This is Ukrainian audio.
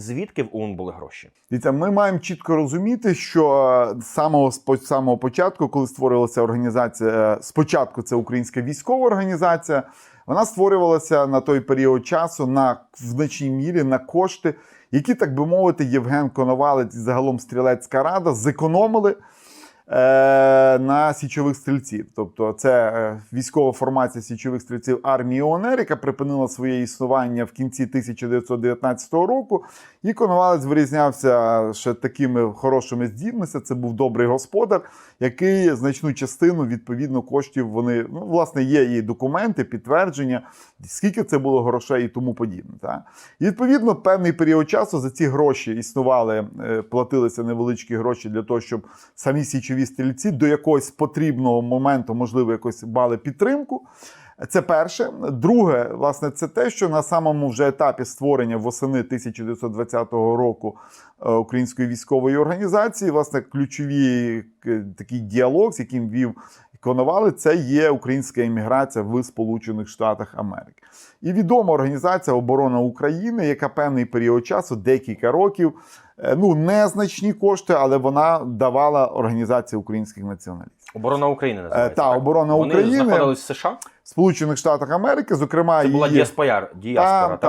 звідки в ОУН були гроші? Дивіться, ми маємо чітко розуміти, що е, з самого з самого початку, коли створилася організація, е, спочатку це українська військова організація, вона створювалася на той період часу на значній мірі на кошти, які, так би мовити, Євген Коновалець і загалом стрілецька рада зекономили. Е, На січових стрільців, тобто це е, військова формація січових стрільців армії ОНР, яка припинила своє існування в кінці 1919 року. І Коновалець вирізнявся ще такими хорошими здібностями. Це був добрий господар, який значну частину відповідно коштів вони ну власне є і документи, підтвердження, скільки це було грошей і тому подібне. Та? І відповідно певний період часу за ці гроші існували, е, платилися невеличкі гроші для того, щоб самі січові стрільці до якогось потрібного моменту, можливо, якось мали підтримку. Це перше. Друге, власне, це те, що на самому вже етапі створення восени 1920 року е, української військової організації, власне, ключові е, такий діалог, з яким вів Коновали, це є українська імміграція в Сполучених Штатах Америки. І відома організація Оборона України, яка певний період часу, декілька років, е, ну незначні кошти, але вона давала організації українських націоналістів. Оборона України називається. Е, та, так? оборона Вони України. знаходились в США. Сполучених Штатах Америки, зокрема, Це була її- діаспояр, діаспора. та, та,